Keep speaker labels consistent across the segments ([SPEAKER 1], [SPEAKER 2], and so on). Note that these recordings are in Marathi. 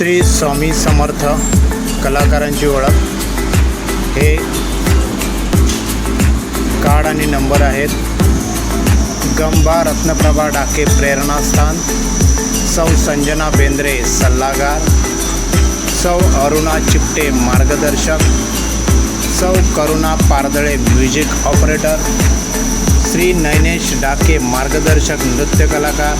[SPEAKER 1] श्री स्वामी समर्थ कलाकारांची ओळख. हे कार्ड आणि नंबर आहेत. गंबा रत्नप्रभा डाके प्रेरणास्थान सौ संजना बेंद्रे सल्लागार. सौ अरुणा चिपटे मार्गदर्शक. सौ करुणा पारदळे म्युझिक ऑपरेटर. श्री नयनेश डाके मार्गदर्शक नृत्य कलाकार.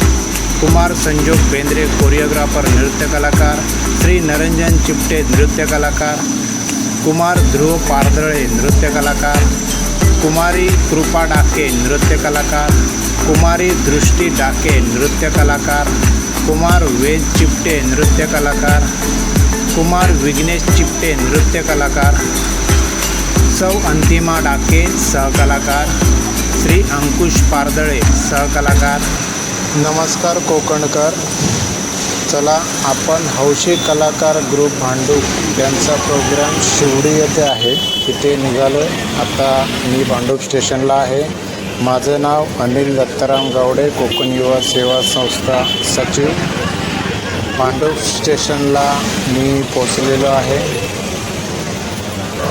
[SPEAKER 1] कुमार, संजोग बेंद्रे कोरियोग्राफर नृत्य कलाकार, श्री नरंजन चिपटे, नृत्य कलाकार, कुमार ध्रुव पारदळे, नृत्य कलाकार, कुमारी कृपा डाके, नृत्य कलाकार, कुमारी दृष्टि डाके, नृत्य कलाकार, कुमार वेद चिपटे, नृत्य कलाकार, कुमार विघ्नेश चिपटे, नृत्य कलाकार, सौ अंतिमा डाके सहकलाकार श्री अंकुश पारदळे सहकलाकार नमस्कार कोकणकर. चला आपण हौशी कलाकार ग्रुप भांडूप यांचा प्रोग्राम शिवडी येथे आहे. तिथे निघालो आता मी भांडूप स्टेशनला आहे. माझं नाव अनिल दत्ताराम गावडे कोकण युवा सेवा संस्था सचिव. भांडूप स्टेशनला मी पोचलेलो आहे.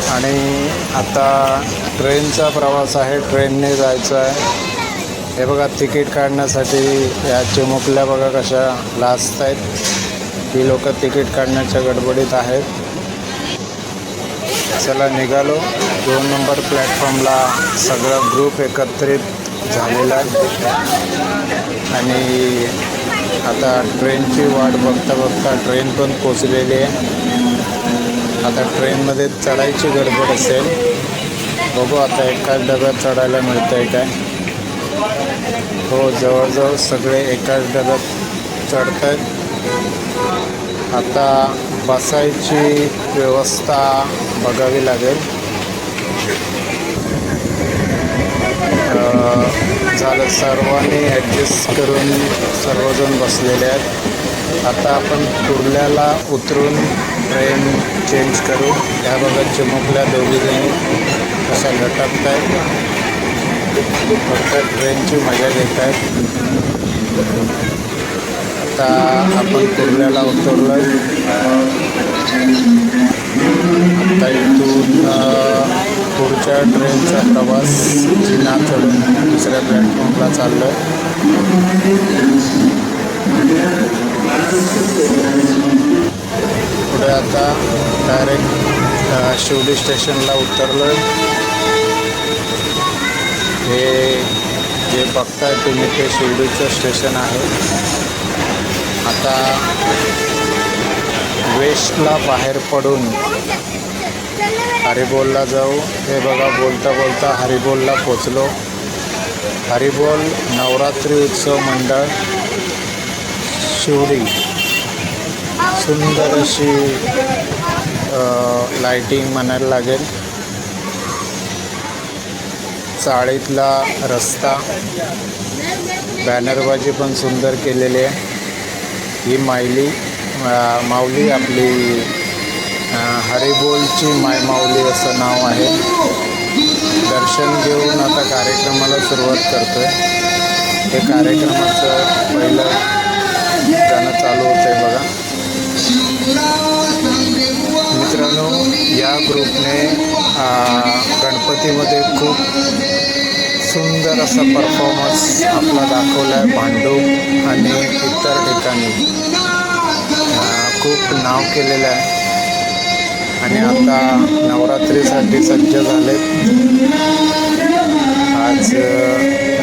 [SPEAKER 1] आणि आता ट्रेनचा प्रवास आहे. ट्रेनने जायचं आहे. हे बघा तिकीट काढण्यासाठी या चिमुकल्या बघा कशा लाजत आहेत ही लोक तिकीट काढण्याच्या गडबडीत आहेत. चला निघालो. दोन नंबर प्लॅटफॉर्मला सगळा ग्रुप एकत्रित झालेला आहे. आणि आता ट्रेनची वाट बघता बघता ट्रेन पण पोचलेली आहे. आता ट्रेनमध्ये चढायची गडबड असेल. बघू आता एकाच डब्यात चढायला मिळतं आहे काय. हो जवळजवळ सगळे एकाच डब्यात चढत आहेत आता बसायची व्यवस्था बघावी लागेल. झालं सर्वांनी ॲडजस्ट करून सर्वजण बसलेले आहेत. आता आपण कुर्ल्याला उतरून ट्रेन चेंज करू. ह्या बघा चिमुकल्या दोघीजणी कशा लटकत आहेत फक्त ट्रेनची मजा घेत आहेत आता आपण कुर्ल्याला उतरलो आता इथून पुढच्या ट्रेनचा प्रवास जिना चढून दुसऱ्या प्लॅटफॉर्मला चाललो आहे पुढे आता डायरेक्ट शिवडी स्टेशनला उतरलो आहे हे जे बघताय तुम्ही ते शिर्डीचं स्टेशन आहे. आता वेस्टला बाहेर पडून हरिबोलला जाऊ. हे बघा बोलता बोलता हरिबोलला पोचलो. हरिबोल नवरात्री उत्सव मंडळ शिवडी सुंदर अशी लाईटिंग म्हणायला लागेल. चाळीतला रस्ता. बॅनरबाजी पण सुंदर केलेली आहे. ही मायली माऊली आपली हरिबोलची माय माऊली असं नाव आहे. दर्शन घेऊन आता कार्यक्रमाला सुरुवात करतो आहे हे कार्यक्रमाचं पहिलं गाणं चालू होतं आहे बघा. मित्रांनो या ग्रुपने गणपतीमध्ये खूप सुंदर असा परफॉर्मन्स आपला दाखवला आहे भांडूप आणि इतर ठिकाणी. खूप नाव केलेलं आहे. आणि आता नवरात्रीसाठी सज्ज झाले आज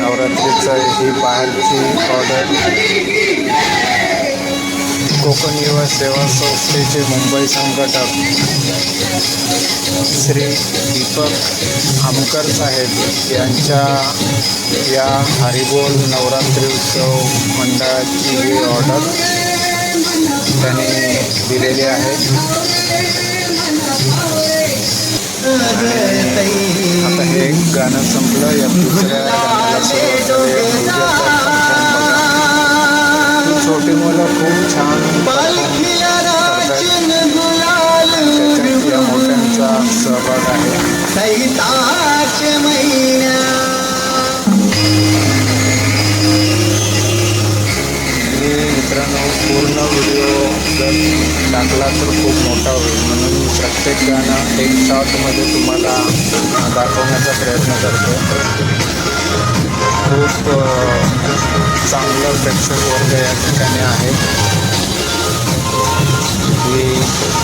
[SPEAKER 1] नवरात्रीचं ही बाहेरची ऑर्डर कोकण युवा सेवा संस्थेचे मुंबई संघटक श्री दीपक आमकर साहेब यांच्या या हरिबोल नवरात्री उत्सव मंडळाची ही ऑर्डर त्यांनी दिलेली आहे. आता हे गाणं संपलं या दुसऱ्या गाण्याला छोटी मुलं खूप छान perform मोठ्यांचा सहभाग आहे मी मित्रांनो पूर्ण व्हिडिओ जर टाकला तर खूप मोठा होईल. म्हणून प्रत्येक गाणं एक शॉटमध्ये तुम्हाला दाखवण्याचा प्रयत्न करतो. खूप चांगलं प्रेक्षक वर्ग या ठिकाणी आहे. ही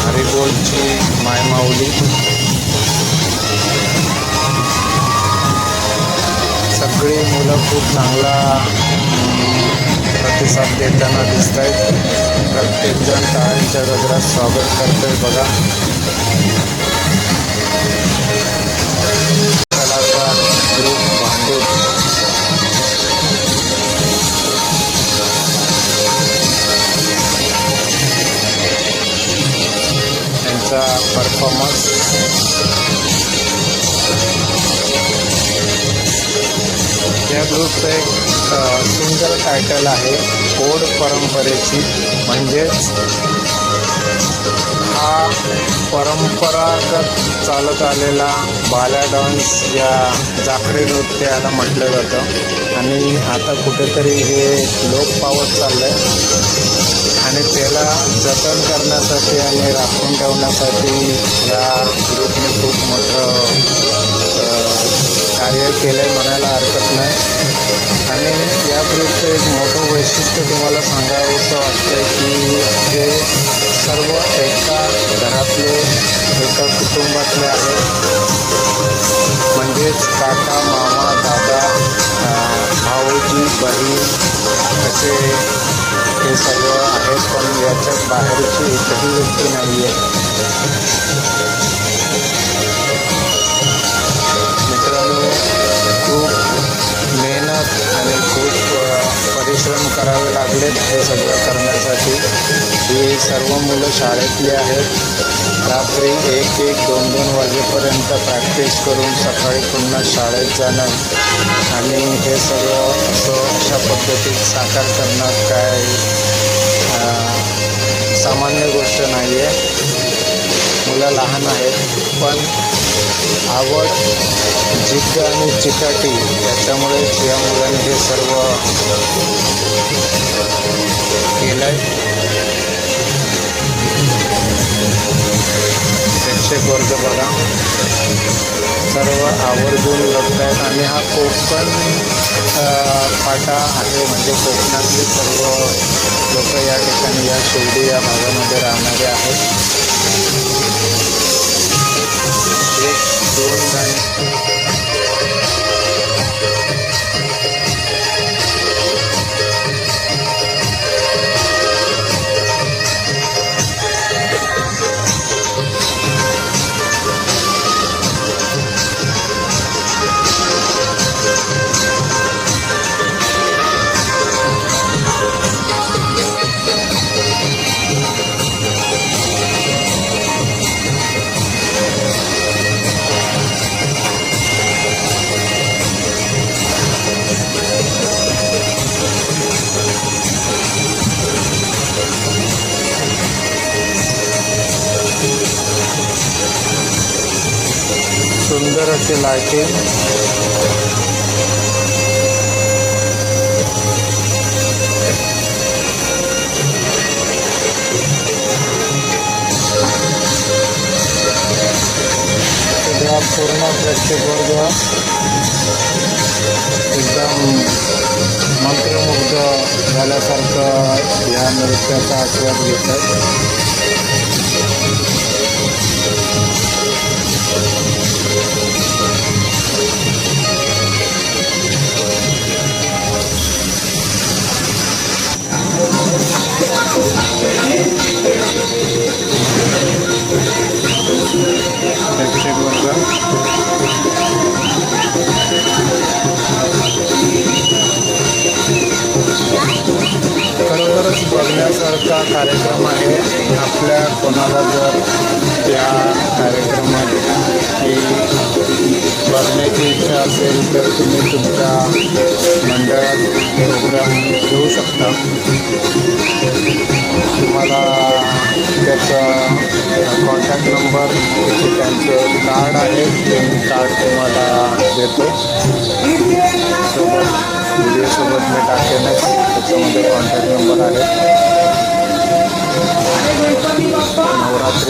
[SPEAKER 1] हरिबोलची मायमाऊली. सगळी मुलं खूप चांगला प्रतिसाद देताना दिसत आहेत प्रत्येकजण टाळ्यांच्या गजरात स्वागत करतोय बघा. परफॉर्मन्स या ग्रुपचं एक सिंगल टायटल आहे कोड परंपरेची. म्हणजेच हा परंपरागत चालत आलेला बाल्या डान्स या जाखडी नृत्याला म्हटलं जातं. आणि आता कुठेतरी हे लोप पावत चाललं आहे आणि त्याला जतन करण्यासाठी आणि राखून ठेवण्यासाठी या ग्रुपने खूप मोठं कार्य केलं आहे म्हणायला हरकत नाही. आणि या ग्रुपचं एक मोठं वैशिष्ट्य तुम्हाला सांगावंसं वाटतं की जे सर्व एका घरातले एका कुटुंबातले आहेत म्हणजेच काका मामा दादा भाऊजी बहीण असे हे सर्व आहेत पण याच्यात बाहेरची एकही व्यक्ती नाही आहे मित्रांनो खूप मेहनत आणि खूप परिश्रम करावे लागलेत हे सगळं करण्यासाठी. ही सर्व मुलं शाळेतली आहेत. रात्री एक एक दोन दोन वाजेपर्यंत प्रॅक्टिस करून सकाळी पुन्हा शाळेत जाणं. आणि हे सगळं असं अशा पद्धतीत साकार करणं काय सामान्य गोष्ट नाही आहे मुलं लहान आहेत पण आवड जिद्द आणि चिकाटी याच्यामुळेच या मुलांनी हे सर्व केलं आहे प्रेक्षक वर्ग बघा. सर्व आवर्जून लढत आहेत आणि हा कोकण फाटा आहे. म्हणजे कोकणातली सर्व लोक या ठिकाणी या शिर्डी या भागामध्ये राहणारे आहेत. एक दोन सुंदर अशी लाईटिंग सगळा पूर्ण प्रेक्षक वर्ग एकदम मंत्रमुग्ध झाल्यासारखं या नृत्याचा आस्वाद घेत कार्यक्रम आहे. आपल्या कोणाला जर त्या कार्यक्रमात बघण्याची इच्छा असेल तर तुम्ही तुमच्या मंडळात प्रोग्राम घेऊ शकता. तुम्हाला त्याचा कॉन्टॅक्ट नंबर त्यांचं कार्ड आहे ते कार्ड तुम्हाला देतो. सोबत व्हिडिओसोबत मी टाकेनच. त्याच्यामध्ये कॉन्टॅक्ट नंबर आहे.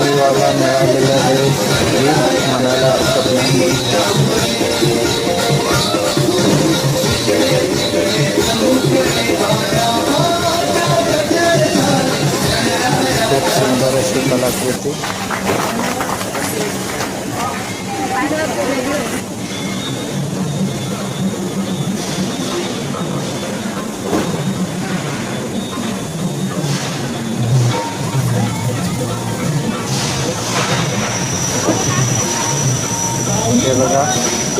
[SPEAKER 1] देवाला विभागाला मिळालेलं हे गीत म्हणायला हरकत नाही खूप सुंदर अशी कलाकृती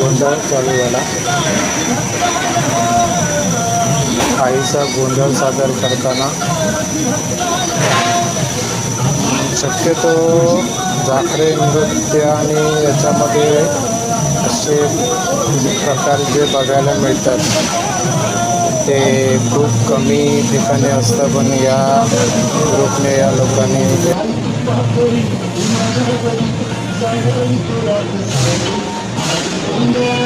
[SPEAKER 1] गोंधळ चालू झाला. आईचा गोंधळ सादर करताना शक्यतो जाखरे नृत्य आणि याच्यामध्ये असे प्रकार जे बघायला मिळतात ते खूप कमी ठिकाणी असतं. पण या ग्रुपने या लोकांनी गोंधळ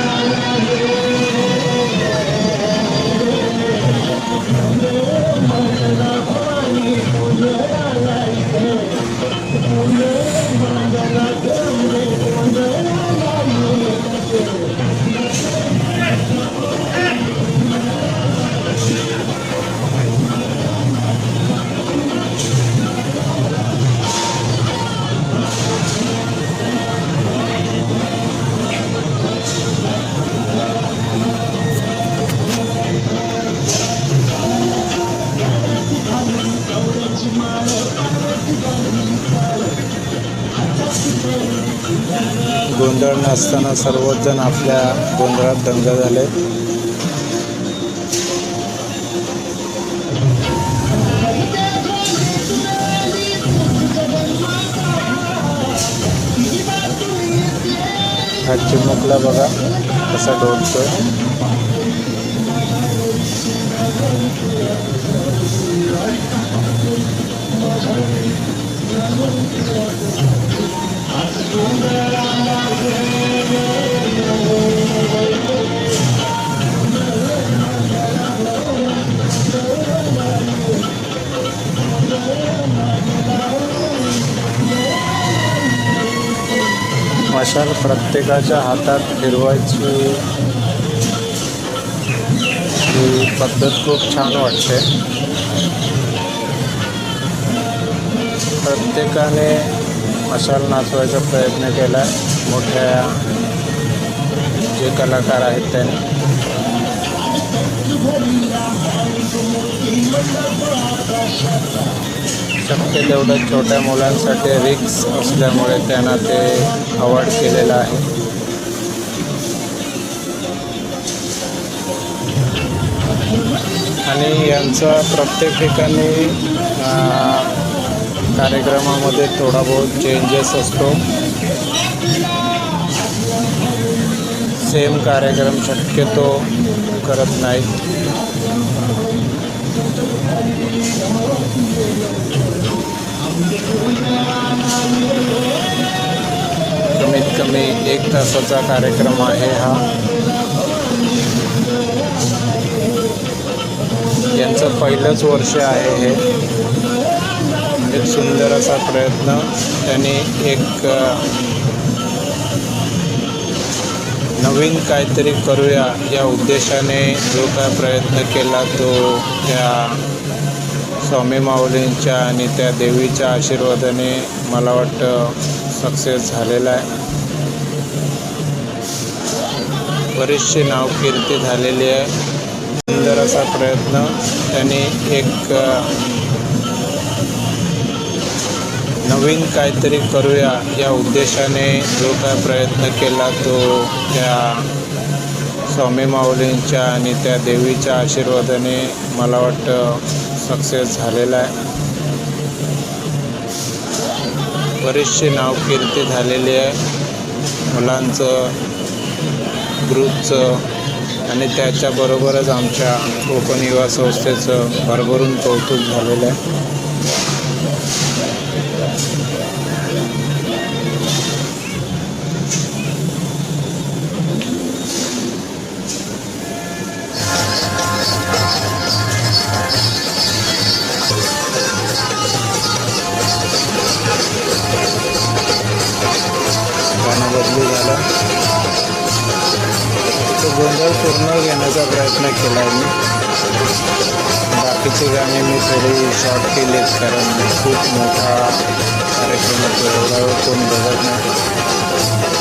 [SPEAKER 1] असताना सर्वच जण आपल्या गोंधळात दंग झाले. हा चिमुकला बघा कसा डोलतोय. मशाल प्रत्येकाच्या हातात फिरवायची ही पद्धत खूप छान वाटते. प्रत्येकाने मशाल नाचवायचा प्रयत्न केला. मोठ्या जे कलाकार आहेत त्यांनी शक्य तेवढं छोट्या मुलांसाठी रिक्स असल्यामुळे त्यांना ते अवॉइड केलेलं आहे. आणि यांचा प्रत्येक ठिकाणी कार्यक्रमामध्ये थोडा बहुत चेंजेस असतो. सेम कार्यक्रम शक्यतो करत नाहीत. कमीत कमी एक तासाचा कार्यक्रम आहे हा. यांचं पहिलंच वर्ष आहे हे. सुंदर असा प्रयत्न त्यांनी एक नवीन काहीतरी करूया या उद्देशाने जो काय प्रयत्न केला तो त्या स्वामी माऊलींच्या आणि त्या देवीच्या आशीर्वादाने मला वाटतं सक्सेस झालेला आहे. बरीचशी नावकीर्ती झालेली आहे. सुंदर असा प्रयत्न त्याने एक नवीन काहीतरी करूया या उद्देशाने जो काय प्रयत्न केला तो त्या स्वामी माऊलींच्या आणि त्या देवीच्या आशीर्वादाने मला वाटतं सक्सेस झालेला आहे. बरीचशी नावकीर्ती झालेली आहे. मुलांचं ग्रुपचं आणि त्याच्याबरोबरच आमच्या कोकण युवा संस्थेचं भरभरून कौतुक झालेलं आहे. बाकीची गाणे मी थोडे शॉर्ट केलेत कारण खूप मोठा कार्यक्रम होतो एवढा वेळ कोण बघत नाही.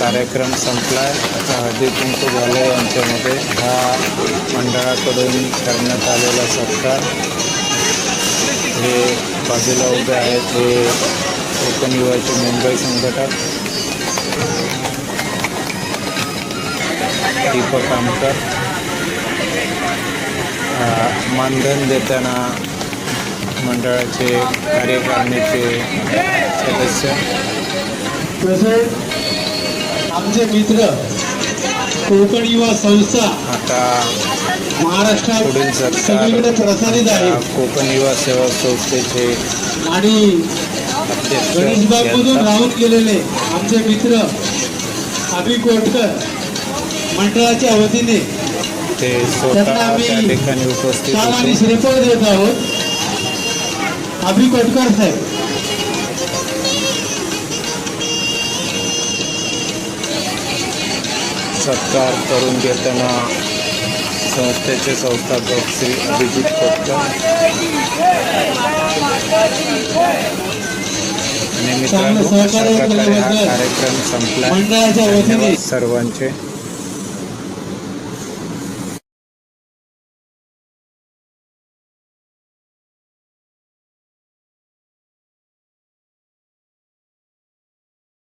[SPEAKER 1] कार्यक्रम संपला आता हळदी कुंकू झालं आहे यांच्यामध्ये. हा मंडळाकडून करण्यात आलेला सत्कार. हे बाजूला उभे आहेत हे कोकण युवाचे मुंबई संघटक. दीपक आमकर. मानधन देताना मंडळाचे कार्यकारिणीचे सदस्य.
[SPEAKER 2] तसेच आमचे मित्र कोकण युवा संस्था
[SPEAKER 1] आता पुढील सरकार
[SPEAKER 2] सगळीकडे प्रसारित आहे.
[SPEAKER 1] कोकण युवा सेवा संस्थेचे
[SPEAKER 2] आणि गणेशबागमधून राहून गेलेले आमचे मित्र अभि कोटकर मंडळाच्या वतीने
[SPEAKER 1] ते स्वतः
[SPEAKER 2] आम्ही
[SPEAKER 1] त्या ठिकाणी उपस्थित
[SPEAKER 2] आणि
[SPEAKER 1] होते.
[SPEAKER 2] श्रीफळ देत आहोत. अभि कोटकर साहेब.
[SPEAKER 1] सत्कार करून घेताना संस्थेचे संस्थापक श्री अभिजित कोटकर आणि मित्रांनो अशा प्रकारे हा कार्यक्रम संपला. सर्वांचे.